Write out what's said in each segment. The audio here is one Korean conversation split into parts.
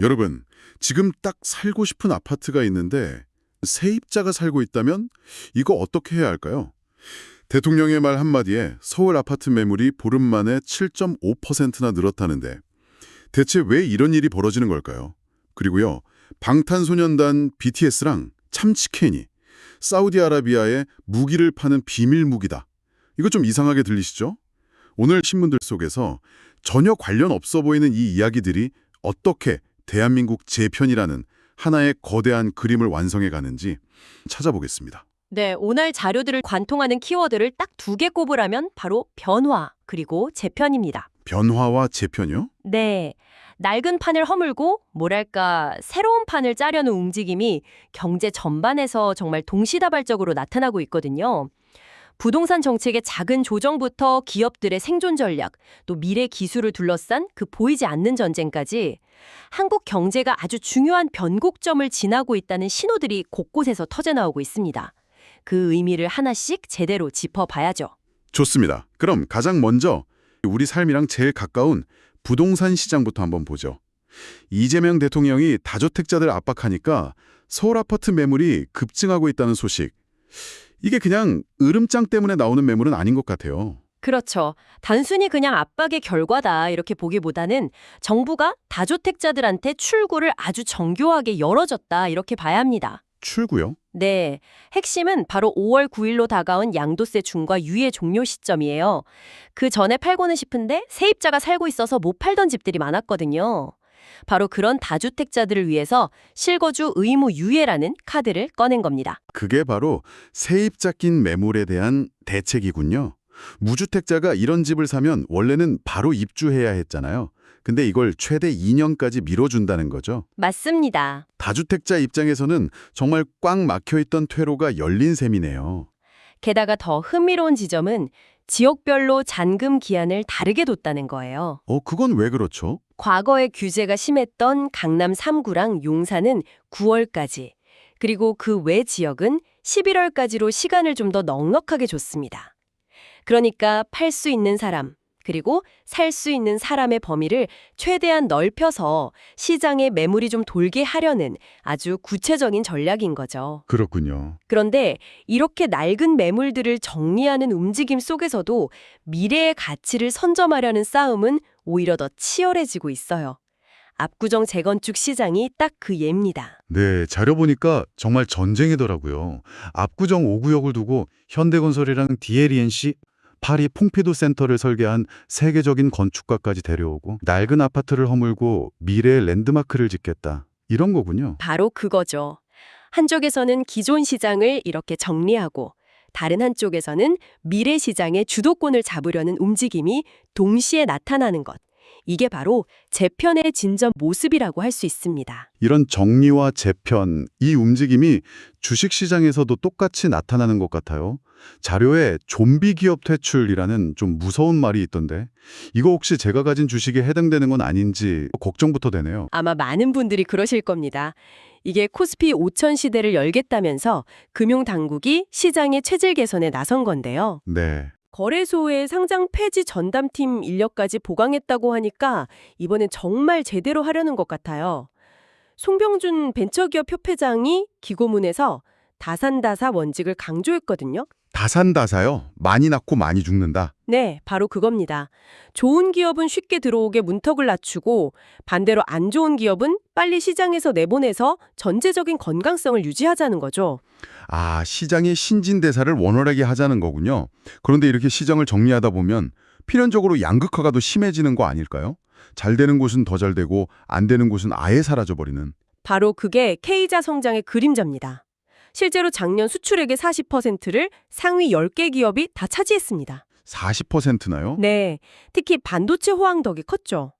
여러분, 지금 딱 살고 싶은 아파트가 있는데 세입자가 살고 있다면 이거 어떻게 해야 할까요? 대통령의 말 한마디에 서울 아파트 매물이 보름 만에 7.5%나 늘었다는데 대체 왜 이런 일이 벌어지는 걸까요? 그리고요, 방탄소년단 BTS랑 참치캔이 사우디아라비아에 무기를 파는 비밀 무기다. 이거 좀 이상하게 들리시죠? 오늘 신문들 속에서 전혀 관련 없어 보이는 이 이야기들이 어떻게 대한민국 재편이라는 하나의 거대한 그림을 완성해 가는지 찾아보겠습니다. 네, 오늘 자료들을 관통하는 키워드를 딱 두 개 꼽으라면 바로 변화 그리고 재편입니다. 변화와 재편이요? 네, 낡은 판을 허물고 뭐랄까 새로운 판을 짜려는 움직임이 경제 전반에서 정말 동시다발적으로 나타나고 있거든요. 부동산 정책의 작은 조정부터 기업들의 생존 전략, 또 미래 기술을 둘러싼 그 보이지 않는 전쟁까지 한국 경제가 아주 중요한 변곡점을 지나고 있다는 신호들이 곳곳에서 터져 나오고 있습니다. 그 의미를 하나씩 제대로 짚어봐야죠. 좋습니다. 그럼 가장 먼저 우리 삶이랑 제일 가까운 부동산 시장부터 한번 보죠. 이재명 대통령이 다주택자들 압박하니까 서울 아파트 매물이 급증하고 있다는 소식. 이게 그냥 으름장 때문에 나오는 매물은 아닌 것 같아요. 그렇죠. 단순히 그냥 압박의 결과다 이렇게 보기보다는 정부가 다주택자들한테 출구를 아주 정교하게 열어줬다 이렇게 봐야 합니다. 출구요? 네, 핵심은 바로 5월 9일로 다가온 양도세 중과 유예 종료 시점이에요. 그 전에 팔고는 싶은데 세입자가 살고 있어서 못 팔던 집들이 많았거든요. 바로 그런 다주택자들을 위해서 실거주 의무 유예라는 카드를 꺼낸 겁니다. 그게 바로 세입자 낀 매물에 대한 대책이군요. 무주택자가 이런 집을 사면 원래는 바로 입주해야 했잖아요. 근데 이걸 최대 2년까지 미뤄준다는 거죠. 맞습니다. 다주택자 입장에서는 정말 꽉 막혀있던 퇴로가 열린 셈이네요. 게다가 더 흥미로운 지점은 지역별로 잔금 기한을 다르게 뒀다는 거예요. 어, 그건 왜 그렇죠? 과거에 규제가 심했던 강남 3구랑 용산은 9월까지, 그리고 그 외 지역은 11월까지로 시간을 좀 더 넉넉하게 줬습니다. 그러니까 팔 수 있는 사람, 그리고 살 수 있는 사람의 범위를 최대한 넓혀서 시장에 매물이 좀 돌게 하려는 아주 구체적인 전략인 거죠. 그렇군요. 그런데 이렇게 낡은 매물들을 정리하는 움직임 속에서도 미래의 가치를 선점하려는 싸움은 오히려 더 치열해지고 있어요. 압구정 재건축 시장이 딱 그 예입니다. 네, 자료 보니까 정말 전쟁이더라고요. 압구정 5구역을 두고 현대건설이랑 DLENC, 파리 퐁피두 센터를 설계한 세계적인 건축가까지 데려오고 낡은 아파트를 허물고 미래의 랜드마크를 짓겠다. 이런 거군요. 바로 그거죠. 한쪽에서는 기존 시장을 이렇게 정리하고 다른 한쪽에서는 미래 시장의 주도권을 잡으려는 움직임이 동시에 나타나는 것. 이게 바로 재편의 진전 모습이라고 할 수 있습니다. 이런 정리와 재편, 이 움직임이 주식시장에서도 똑같이 나타나는 것 같아요. 자료에 좀비 기업 퇴출이라는 좀 무서운 말이 있던데 이거 혹시 제가 가진 주식에 해당되는 건 아닌지 걱정부터 되네요. 아마 많은 분들이 그러실 겁니다. 이게 코스피 5천 시대를 열겠다면서 금융당국이 시장의 체질 개선에 나선 건데요. 네. 거래소의 상장 폐지 전담팀 인력까지 보강했다고 하니까 이번엔 정말 제대로 하려는 것 같아요. 송병준 벤처기업 협회장이 기고문에서 다산다사 원칙을 강조했거든요. 다산다사요. 많이 낳고 많이 죽는다. 네, 바로 그겁니다. 좋은 기업은 쉽게 들어오게 문턱을 낮추고 반대로 안 좋은 기업은 빨리 시장에서 내보내서 전체적인 건강성을 유지하자는 거죠. 아, 시장의 신진대사를 원활하게 하자는 거군요. 그런데 이렇게 시장을 정리하다 보면 필연적으로 양극화가 더 심해지는 거 아닐까요? 잘 되는 곳은 더 잘 되고 안 되는 곳은 아예 사라져버리는. 바로 그게 K자 성장의 그림자입니다. 실제로 작년 수출액의 40%를 상위 10개 기업이 다 차지했습니다. 40%나요? 네, 특히 반도체 호황덕이 컸죠.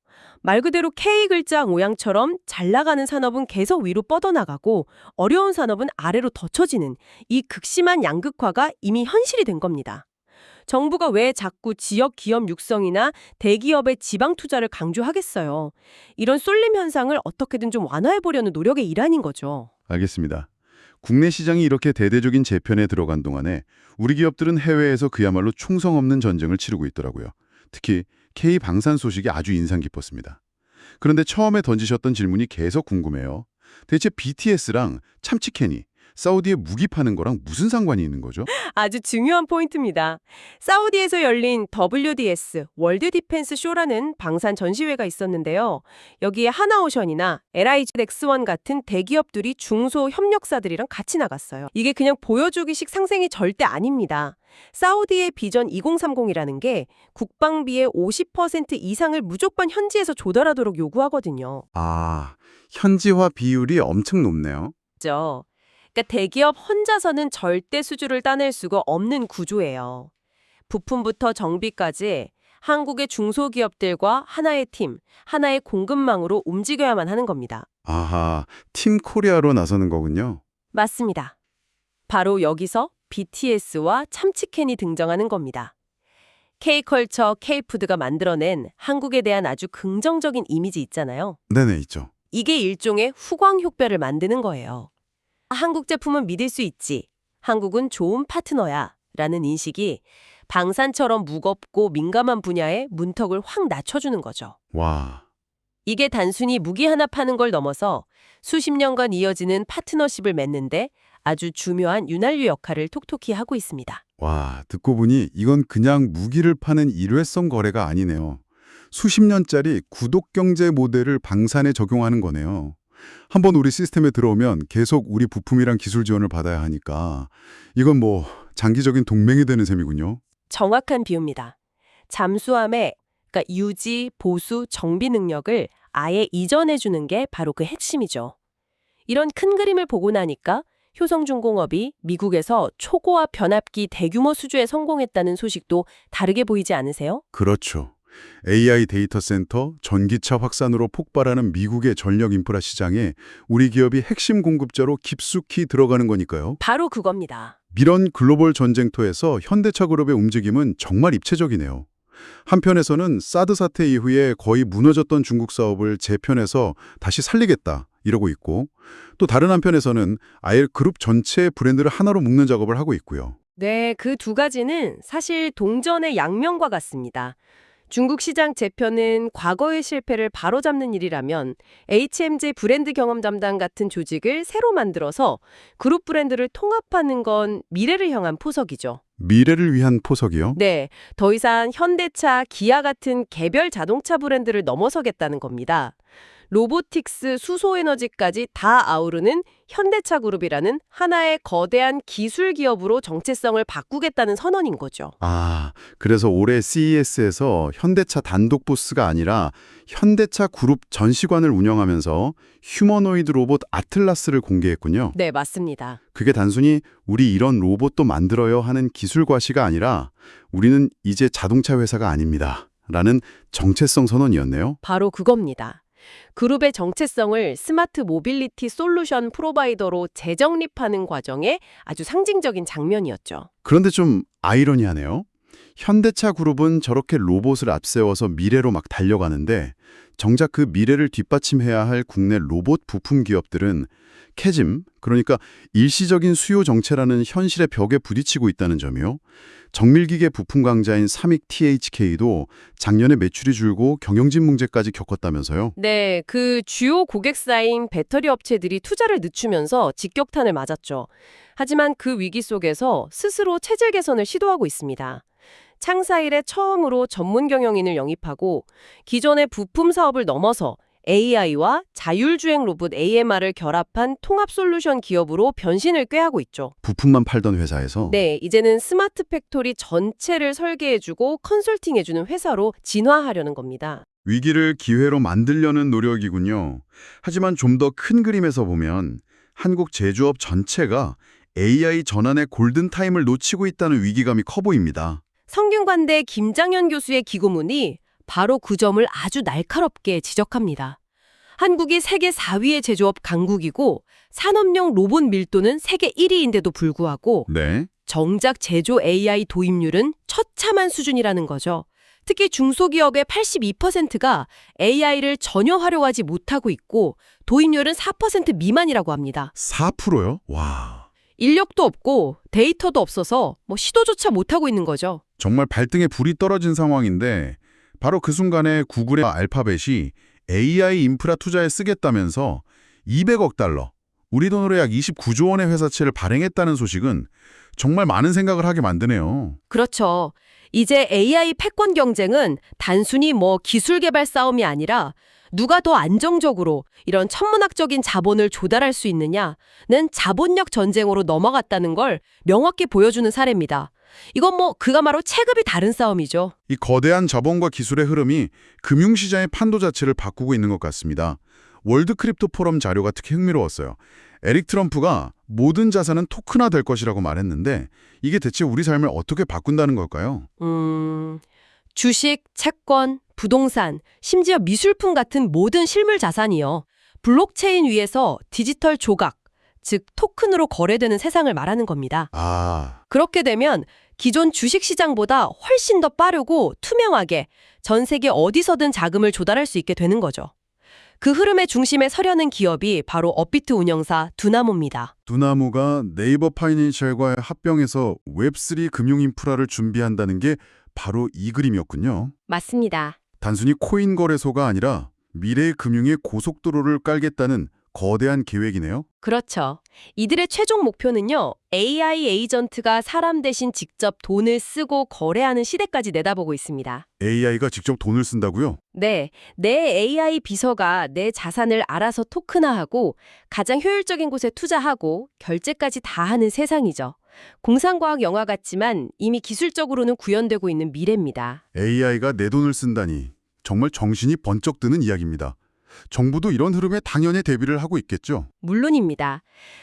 말 그대로 K 글자 모양처럼 잘 나가는 산업은 계속 위로 뻗어나가고 어려운 산업은 아래로 더 처지는 이 극심한 양극화가 이미 현실이 된 겁니다. 정부가 왜 자꾸 지역 기업 육성이나 대기업의 지방 투자를 강조하겠어요. 이런 쏠림 현상을 어떻게든 좀 완화해 보려는 노력의 일환인 거죠. 알겠습니다. 국내 시장이 이렇게 대대적인 재편에 들어간 동안에 우리 기업들은 해외에서 그야말로 충성 없는 전쟁을 치르고 있더라고요. 특히 K 방산 소식이 아주 인상 깊었습니다. 그런데 처음에 던지셨던 질문이 계속 궁금해요. 대체 BTS랑 참치캔이 사우디에 무기 파는 거랑 무슨 상관이 있는 거죠? 아주 중요한 포인트입니다. 사우디에서 열린 WDS 월드 디펜스 쇼라는 방산 전시회가 있었는데요. 여기에 하나오션이나 LIX1 같은 대기업들이 중소 협력사들이랑 같이 나갔어요. 이게 그냥 보여주기식 상생이 절대 아닙니다. 사우디의 비전 2030이라는 게 국방비의 50% 이상을 무조건 현지에서 조달하도록 요구하거든요. 아, 현지화 비율이 엄청 높네요. 죠. 그러니까 대기업 혼자서는 절대 수주를 따낼 수가 없는 구조예요. 부품부터 정비까지 한국의 중소기업들과 하나의 팀, 하나의 공급망으로 움직여야만 하는 겁니다. 아하, 팀 코리아로 나서는 거군요. 맞습니다. 바로 여기서 BTS와 참치캔이 등장하는 겁니다. K컬처, K푸드가 만들어낸 한국에 대한 아주 긍정적인 이미지 있잖아요. 네네, 있죠. 이게 일종의 후광 효과를 만드는 거예요. 한국 제품은 믿을 수 있지. 한국은 좋은 파트너야. 라는 인식이 방산처럼 무겁고 민감한 분야에 문턱을 확 낮춰주는 거죠. 와, 이게 단순히 무기 하나 파는 걸 넘어서 수십 년간 이어지는 파트너십을 맺는데 아주 중요한 윤활유 역할을 톡톡히 하고 있습니다. 와, 듣고 보니 이건 그냥 무기를 파는 일회성 거래가 아니네요. 수십 년짜리 구독 경제 모델을 방산에 적용하는 거네요. 한번 우리 시스템에 들어오면 계속 우리 부품이랑 기술 지원을 받아야 하니까 이건 뭐 장기적인 동맹이 되는 셈이군요. 정확한 비유입니다. 잠수함의 그러니까 유지, 보수, 정비 능력을 아예 이전해 주는 게 바로 그 핵심이죠. 이런 큰 그림을 보고 나니까 효성중공업이 미국에서 초고화 변압기 대규모 수주에 성공했다는 소식도 다르게 보이지 않으세요? 그렇죠. AI 데이터 센터, 전기차 확산으로 폭발하는 미국의 전력 인프라 시장에 우리 기업이 핵심 공급자로 깊숙이 들어가는 거니까요. 바로 그겁니다. 이런 글로벌 전쟁터에서 현대차 그룹의 움직임은 정말 입체적이네요. 한편에서는 사드 사태 이후에 거의 무너졌던 중국 사업을 재편해서 다시 살리겠다 이러고 있고 또 다른 한편에서는 아예 그룹 전체의 브랜드를 하나로 묶는 작업을 하고 있고요. 네, 그 두 가지는 사실 동전의 양면과 같습니다. 중국 시장 재편은 과거의 실패를 바로잡는 일이라면 HMJ 브랜드 경험 담당 같은 조직을 새로 만들어서 그룹 브랜드를 통합하는 건 미래를 향한 포석이죠. 미래를 위한 포석이요? 네, 더 이상 현대차, 기아 같은 개별 자동차 브랜드를 넘어서겠다는 겁니다. 로보틱스, 수소에너지까지 다 아우르는 현대차 그룹이라는 하나의 거대한 기술 기업으로 정체성을 바꾸겠다는 선언인 거죠. 아, 그래서 올해 CES에서 현대차 단독 부스가 아니라 현대차 그룹 전시관을 운영하면서 휴머노이드 로봇 아틀라스를 공개했군요. 네, 맞습니다. 그게 단순히 우리 이런 로봇도 만들어요 하는 기술 과시가 아니라 우리는 이제 자동차 회사가 아닙니다. 라는 정체성 선언이었네요. 바로 그겁니다. 그룹의 정체성을 스마트 모빌리티 솔루션 프로바이더로 재정립하는 과정의 아주 상징적인 장면이었죠. 그런데 좀 아이러니하네요. 현대차 그룹은 저렇게 로봇을 앞세워서 미래로 막 달려가는데 정작 그 미래를 뒷받침해야 할 국내 로봇 부품 기업들은 캐짐, 그러니까 일시적인 수요 정체라는 현실의 벽에 부딪히고 있다는 점이요. 정밀기계 부품 강자인 삼익 THK도 작년에 매출이 줄고 경영진 문제까지 겪었다면서요. 네, 그 주요 고객사인 배터리 업체들이 투자를 늦추면서 직격탄을 맞았죠. 하지만 그 위기 속에서 스스로 체질 개선을 시도하고 있습니다. 창사 일에 처음으로 전문 경영인을 영입하고 기존의 부품 사업을 넘어서 AI와 자율주행 로봇 AMR을 결합한 통합 솔루션 기업으로 변신을 꾀하고 있죠. 부품만 팔던 회사에서 네, 이제는 스마트 팩토리 전체를 설계해주고 컨설팅해주는 회사로 진화하려는 겁니다. 위기를 기회로 만들려는 노력이군요. 하지만 좀 더 큰 그림에서 보면 한국 제조업 전체가 AI 전환의 골든타임을 놓치고 있다는 위기감이 커 보입니다. 성균관대 김장현 교수의 기고문이 바로 그 점을 아주 날카롭게 지적합니다. 한국이 세계 4위의 제조업 강국이고 산업용 로봇 밀도는 세계 1위인데도 불구하고 네. 정작 제조 AI 도입률은 처참한 수준이라는 거죠. 특히 중소기업의 82%가 AI를 전혀 활용하지 못하고 있고 도입률은 4% 미만이라고 합니다. 4%요? 와. 인력도 없고 데이터도 없어서 뭐 시도조차 못하고 있는 거죠. 정말 발등에 불이 떨어진 상황인데 바로 그 순간에 구글의 알파벳이 AI 인프라 투자에 쓰겠다면서 200억 달러, 우리 돈으로 약 29조 원의 회사채를 발행했다는 소식은 정말 많은 생각을 하게 만드네요. 그렇죠. 이제 AI 패권 경쟁은 단순히 뭐 기술 개발 싸움이 아니라 누가 더 안정적으로 이런 천문학적인 자본을 조달할 수 있느냐는 자본력 전쟁으로 넘어갔다는 걸 명확히 보여주는 사례입니다. 이건 뭐 그가마로 체급이 다른 싸움이죠. 이 거대한 자본과 기술의 흐름이 금융시장의 판도 자체를 바꾸고 있는 것 같습니다. 월드 크립토 포럼 자료가 특히 흥미로웠어요. 에릭 트럼프가 모든 자산은 토큰화 될 것이라고 말했는데 이게 대체 우리 삶을 어떻게 바꾼다는 걸까요? 음, 주식, 채권, 부동산, 심지어 미술품 같은 모든 실물 자산이요. 블록체인 위에서 디지털 조각, 즉 토큰으로 거래되는 세상을 말하는 겁니다. 아, 그렇게 되면 기존 주식 시장보다 훨씬 더 빠르고 투명하게 전 세계 어디서든 자금을 조달할 수 있게 되는 거죠. 그 흐름의 중심에 서려는 기업이 바로 업비트 운영사 두나모입니다. 두나무가 네이버 파이낸셜과의 합병해서 웹3 금융 인프라를 준비한다는 게 바로 이 그림이었군요. 맞습니다. 단순히 코인 거래소가 아니라 미래의 금융의 고속도로를 깔겠다는 거대한 계획이네요. 그렇죠. 이들의 최종 목표는요, AI 에이전트가 사람 대신 직접 돈을 쓰고 거래하는 시대까지 내다보고 있습니다. AI가 직접 돈을 쓴다고요? 네, 내 AI 비서가 내 자산을 알아서 토큰화하고 가장 효율적인 곳에 투자하고 결제까지 다 하는 세상이죠. 공상과학 영화 같지만 이미 기술적으로는 구현되고 있는 미래입니다. AI가 내 돈을 쓴다니 정말 정신이 번쩍 드는 이야기입니다. 정부도 이런 흐름에 당연히 대비를 하고 있겠죠. 물론입니다.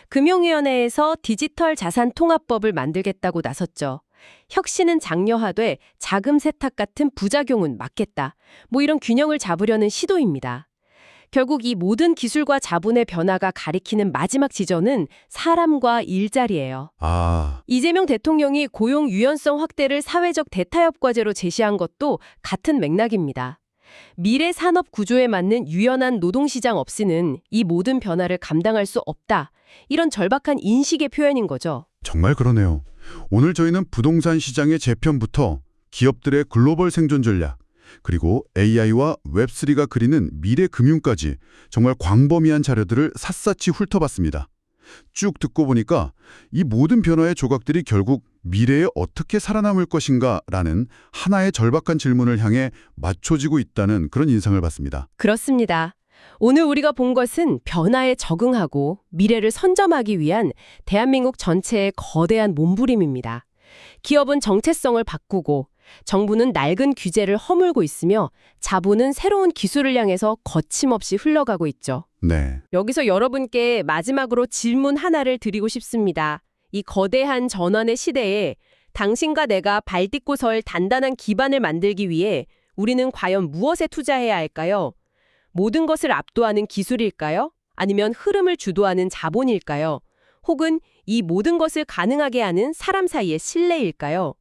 금융위원회에서 디지털 자산 통합법을 만들겠다고 나섰죠. 혁신은 장려하되 자금 세탁 같은 부작용은 막겠다. 뭐 이런 균형을 잡으려는 시도입니다. 결국 이 모든 기술과 자본의 변화가 가리키는 마지막 지점은 사람과 일자리예요. 아, 이재명 대통령이 고용 유연성 확대를 사회적 대타협 과제로 제시한 것도 같은 맥락입니다. 미래 산업 구조에 맞는 유연한 노동시장 없이는 이 모든 변화를 감당할 수 없다. 이런 절박한 인식의 표현인 거죠. 정말 그러네요. 오늘 저희는 부동산 시장의 재편부터 기업들의 글로벌 생존 전략, 그리고 AI와 웹3가 그리는 미래 금융까지 정말 광범위한 자료들을 샅샅이 훑어봤습니다. 쭉 듣고 보니까 이 모든 변화의 조각들이 결국 미래에 어떻게 살아남을 것인가 라는 하나의 절박한 질문을 향해 맞춰지고 있다는 그런 인상을 받습니다. 그렇습니다. 오늘 우리가 본 것은 변화에 적응하고 미래를 선점하기 위한 대한민국 전체의 거대한 몸부림입니다. 기업은 정체성을 바꾸고 정부는 낡은 규제를 허물고 있으며 자본은 새로운 기술을 향해서 거침없이 흘러가고 있죠. 네. 여기서 여러분께 마지막으로 질문 하나를 드리고 싶습니다. 이 거대한 전환의 시대에 당신과 내가 발 딛고 설 단단한 기반을 만들기 위해 우리는 과연 무엇에 투자해야 할까요? 모든 것을 압도하는 기술일까요? 아니면 흐름을 주도하는 자본일까요? 혹은 이 모든 것을 가능하게 하는 사람 사이의 신뢰일까요?